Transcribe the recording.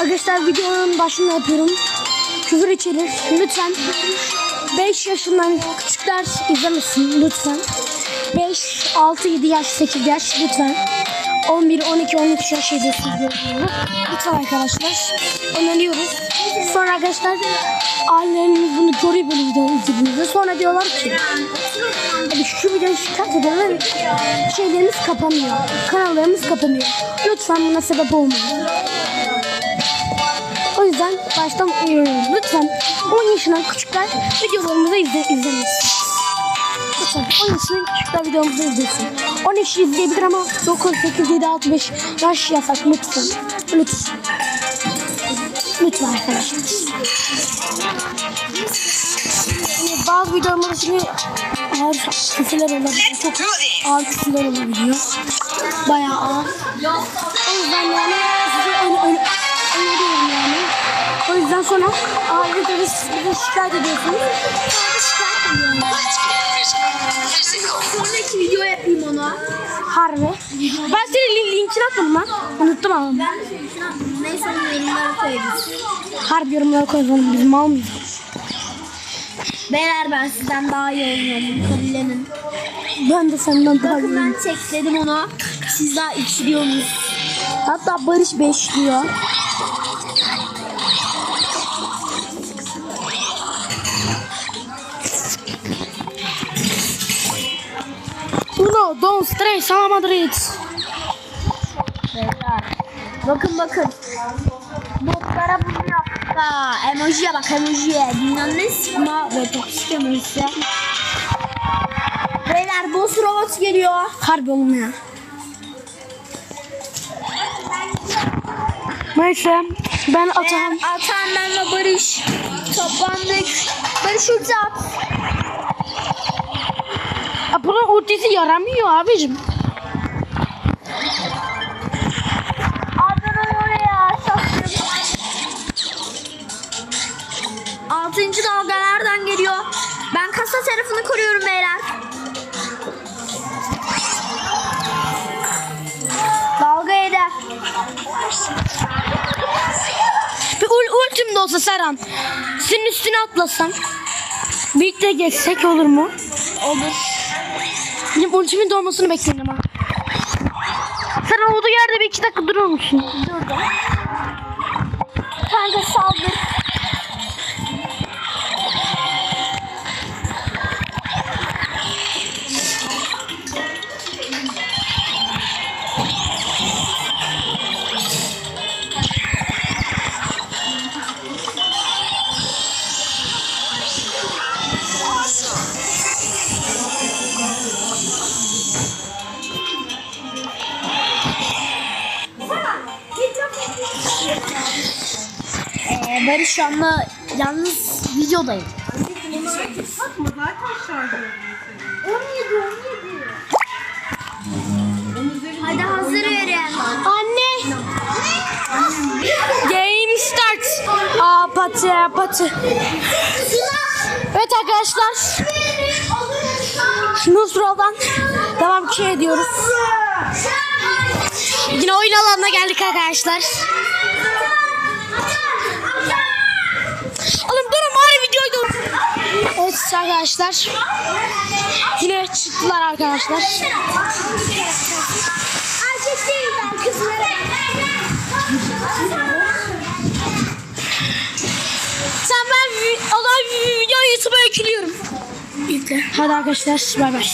Arkadaşlar videonun başında yapıyorum. Küfür içerir. Lütfen 5 yaşından küçükler izlemesin lütfen. 5, 6, 7 yaş, 8 yaş lütfen. 11, 12, 13 yaş hediyesi. Lütfen arkadaşlar. Öneriyoruz. Sonra arkadaşlar aileleriniz bunu görüyor böyle videoyu izlediğinizde. Sonra diyorlar ki Videoyu şikayet ve şeylerimiz kapanıyor. Kanallarımız kapanıyor. Lütfen buna sebep olmayın. O yüzden baştan uyarıyorum. Lütfen 10 yaşından küçükler videolarımızı izle, izlemesin. Lütfen 10 yaşından küçükler videomuzu izlesin. 10 yaş izleyebilir ama 9, 8, 7, 6, 5 yaş yasak lütfen. Lütfen. Lütfen arkadaşlar. Yani bazı videolarımda şimdi ağır küfürler olabiliyor. Çok ağır küfürler olabiliyor. Bayağı ağır. O yüzden yani size ön, ön, öneriyorum yani. O yüzden sonra aile de bize şikayet ediyorsunuz. Sonra şikayet ediyorum. Sonraki video yapayım ona. Harbi. Ben senin link, linkini atmadım lan. Unuttum ama. Ben de şunu atayım. Neyse onu yorumlara koyarız. Harbi yorumlara koyalım. Biz mal mıyız? Beyler ben sizden daha iyi oynuyorum. Kabullenin. Ben de senden daha Bakın iyiyim. ben tekledim ona. Siz daha içiriyorsunuz. Hatta Barış 5 diyor. Uno, dos, tres, a Madrid. Beyler. Bakın bakın. Botlara bunu yaptık ha. Emojiye bak emojiye. Dünyanın en sıkma ve toksik emojisi. Beyler boss robot geliyor. Harbi oğlum ya. Neyse ben atam. Eğer Atan benle Barış toplandık. Barış ulti at. Bunun ultisi yaramıyor abicim. Nereden geliyor? Ben kasa tarafını koruyorum beyler. Dalga yedi. Bir ul ultim de olsa Serhan. Senin üstüne atlasam. Birlikte geçsek olur mu? Olur. Benim ultimin doğmasını bekleyin ama. Serhan olduğu yerde bir iki dakika durur musun? Durdum. Kanka saldır. Barış şu anda yalnız videodayım. Takma zaten şarj ediyor 17 17. Hadi hazır verin. Anne. Game start. Aa pati pati. Evet arkadaşlar. Nusra'dan devam ki ediyoruz. Yine oyun alanına geldik arkadaşlar. Oğlum durun bari videoyu dur. Arkadaşlar. Yine çıktılar arkadaşlar. Sen ben o zaman videoyu YouTube'a yüklüyorum. Yükle. Hadi arkadaşlar bay bay.